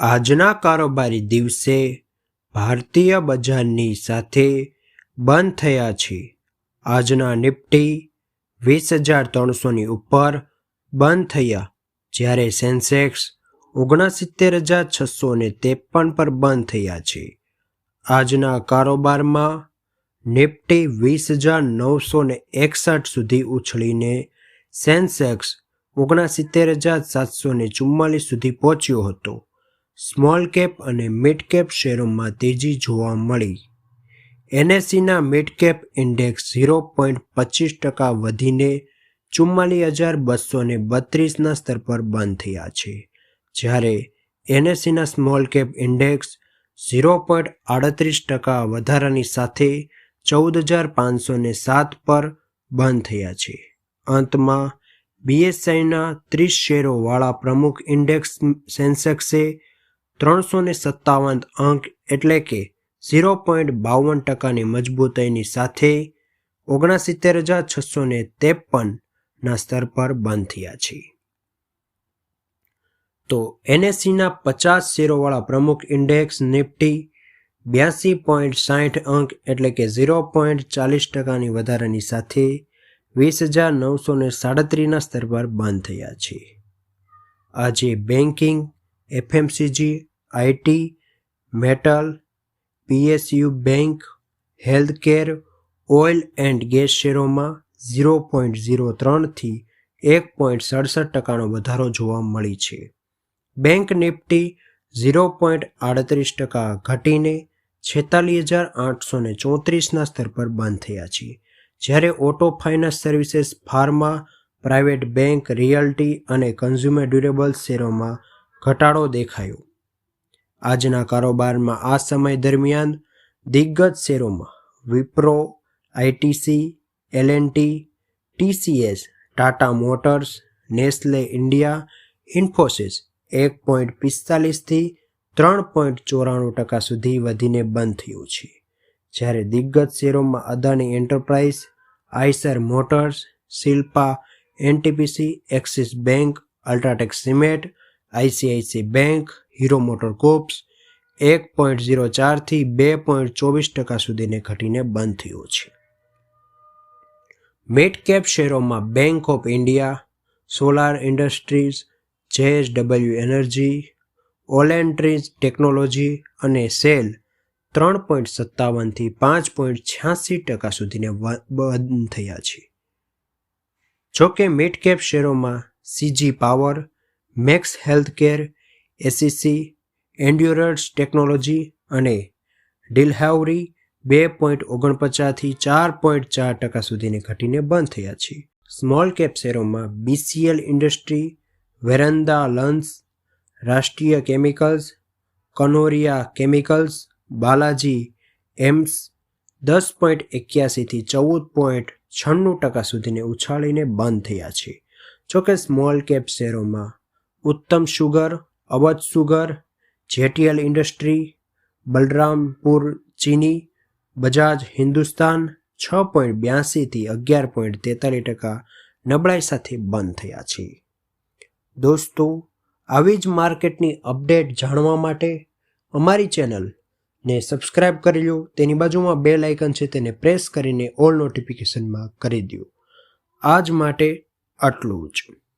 આજના કારોબારી દિવસે ભારતીય બજારની સાથે બંધ થયા છે. આજના નિફ્ટી વીસ હજાર ત્રણસોની ઉપર બંધ થયા, જ્યારે સેન્સેક્સ ઓગણસિત્તેર હજાર છસો ને ત્રેપન પર બંધ થયા છે. આજના કારોબારમાં નિફ્ટી વીસ હજાર નવસો ને એકસઠ સુધી ઉછળીને સેન્સેક્સ ઓગણસિત્તેર હજાર સાતસો ને ચુમ્માલીસ સુધી પહોંચ્યો હતો. સ્મોલ કેપ અને મિડ કેપ શેરોમાં તેજી જોવા મળી. એનએસસીના mid cap index zero point પચીસ ટકા વધીને ચુમ્માલીસ હજાર બસો ને બત્રીસના સ્તર પર બંધ થયા છે. જ્યારે એનએસસીના small cap index zero point આડત્રીસ ટકા વધારાની સાથે ચૌદ હજાર પાંચસો ને સાત પર બંધ થયા છે. અંતમાં બીએસઆઈના ત્રીસ શેરોવાળા પ્રમુખ ઇન્ડેક્સ સેન્સેક્સે ત્રણસો ને સત્તાવન અંક એટલે કે ઝીરો પોઈન્ટ બાવન ટકાની મજબૂતાઈની સાથે ઓગણસિત્તેર હજાર છસો ને ત્રેપનના સ્તર પર બંધ થયા છે. તો એનએસસીના પચાસ શેરોવાળા પ્રમુખ ઇન્ડેક્સ નિફ્ટી બ્યાસી પોઈન્ટ સાઠ અંક એટલે કે ઝીરો પોઈન્ટ ચાલીસ ટકાની વધારાની સાથે વીસ હજાર નવસો ને સાડત્રીસના સ્તર પર બંધ થયા છે. આજે banking FMCG IT metal PSU bank, healthcare, oil and gas શેરોમાં zero point zero ત્રણથી એક પોઈન્ટ સડસઠ ટકાનો વધારો જોવા મળી છે. બેંક નિફ્ટી ઝીરો પોઈન્ટ આડત્રીસ ટકા ઘટીને છેતાલીસ હજાર આઠસો ને ચોત્રીસના સ્તર પર બંધ થયા છે. જ્યારે auto finance services pharma, private bank, realty અને કન્ઝ્યુમર ડ્યુરેબલ શેરોમાં ઘટાડો દેખાયો. આજના કારોબારમાં આ સમય દરમિયાન દિગ્ગજ શેરોમાં Wipro ITC LNT, TCS, Tata Motors, Nestle India, Infosys એક પોઈન્ટ પિસ્તાલીસથી ત્રણ પોઈન્ટ ચોરાણું ટકા સુધી વધીને બંધ થયું છે. જ્યારે દિગ્ગજ શેરોમાં Adani Enterprise Eicher Motors, Shilpa, NTPC, Axis Bank, UltraTech Cement ICIC bank Hero MotoCorp એક પોઈન્ટ ઝીરો ચારથી બે પોઈન્ટ ચોવીસ ટકા સુધીને ઘટીને બંધ થયો છે. Mid cap શેરોમાં Bank of India Solar Industries JSW Energy ઓલેન્ટ્રીઝ technology અને સેલ ત્રણ પોઈન્ટ સત્તાવનથી પાંચ પોઈન્ટ છ્યાસી ટકા સુધીને બંધ થયા છે. જોકે mid cap શેરોમાં CG Power Max Healthcare ACC Endurance technology અને ડિલહાવરી બે પોઈન્ટ ઓગણપચાસથી ચાર પોઈન્ટ ચાર ટકા સુધીને ઘટીને બંધ થયા છે. સ્મોલ કેપ શેરોમાં BCL industry વેરંદા લન્સ Rashtriya chemicals Kanoria chemicals Balaji amines દસ પોઈન્ટ એક્યાસીથી ચૌદ પોઈન્ટ છન્નું ટકા સુધીને ઉછાળીને બંધ થયા છે. જોકે small cap શેરોમાં Uttam Sugar Awadh Sugar, JTL Industry, Balrampur Chini, Bajaj Hindusthan છ પોઈન્ટ બ્યાસીથી અગિયાર પોઈન્ટ તેતાલીસ ટકા નબળાઈ સાથે બંધ થયા છે. દોસ્તો, આવી જ માર્કેટની અપડેટ જાણવા માટે અમારી ચેનલને સબસ્ક્રાઇબ કરી લો, તેની બાજુમાં બે લાઇકન છે તેને પ્રેસ કરીને ઓલ નોટિફિકેશનમાં કરી દો આજ માટે આટલું જ.